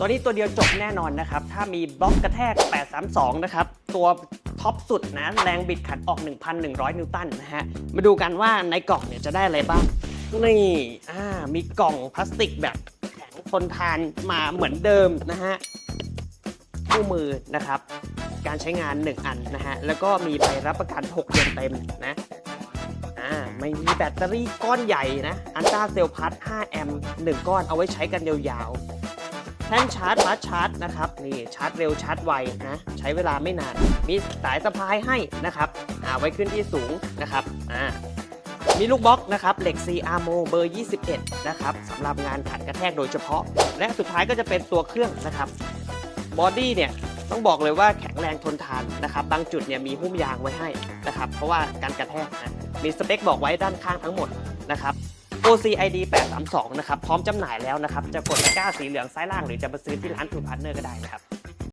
ตัวนี้ตัวเดียวจบแน่นอนนะครับ ถ้ามีบล็อกกระแทก 832 นะครับ ตัวท็อปสุดนะ แรงบิดขัดออก 1,100 นิวตันนะฮะ มาดูกันว่าในกล่องเนี่ยจะได้อะไรบ้าง นี่อ่ามีกล่องพลาสติกแบบแข็งทนทานมาเหมือนเดิมนะฮะคู่มือนะครับ การใช้งาน 1 อันนะฮะ แล้วก็มีใบรับประกัน 6 เดือนเต็มนะอ่าไม่มีแบตเตอรี่ก้อนใหญ่นะอันต้าเซลพัท5แอมป์1ก้อนเอาไว้ใช้กันยาวๆ แท่นชาร์จบัสชาร์จนะครับนี่ชาร์จเร็วชาร์จไวนะใช้เวลาไม่นาน มีสายสะพายให้นะครับอ่าไว้ขึ้นที่สูงนะครับอ่ามีลูกบล็อกนะครับเหล็ก c r m o เบอร์ 21 นะครับสำหรับงานขัดกระแทกโดยเฉพาะ และสุดท้ายก็จะเป็นตัวเครื่องนะครับบอดี้เนี่ยต้องบอกเลยว่าแข็งแรงทนทานนะครับ บางจุดเนี่ยมีหุ้มยางไว้ให้นะครับ เพราะว่าการกระแทกนะมีสเปคบอกไว้ด้านข้างทั้งหมดนะครับ OCID 832 นะครับ พร้อมจำหน่ายแล้วนะครับ จะกดตะกร้าสีเหลืองซ้ายล่างหรือจะมาซื้อที่ร้านทูพาร์ทเนอร์ก็ได้นะครับ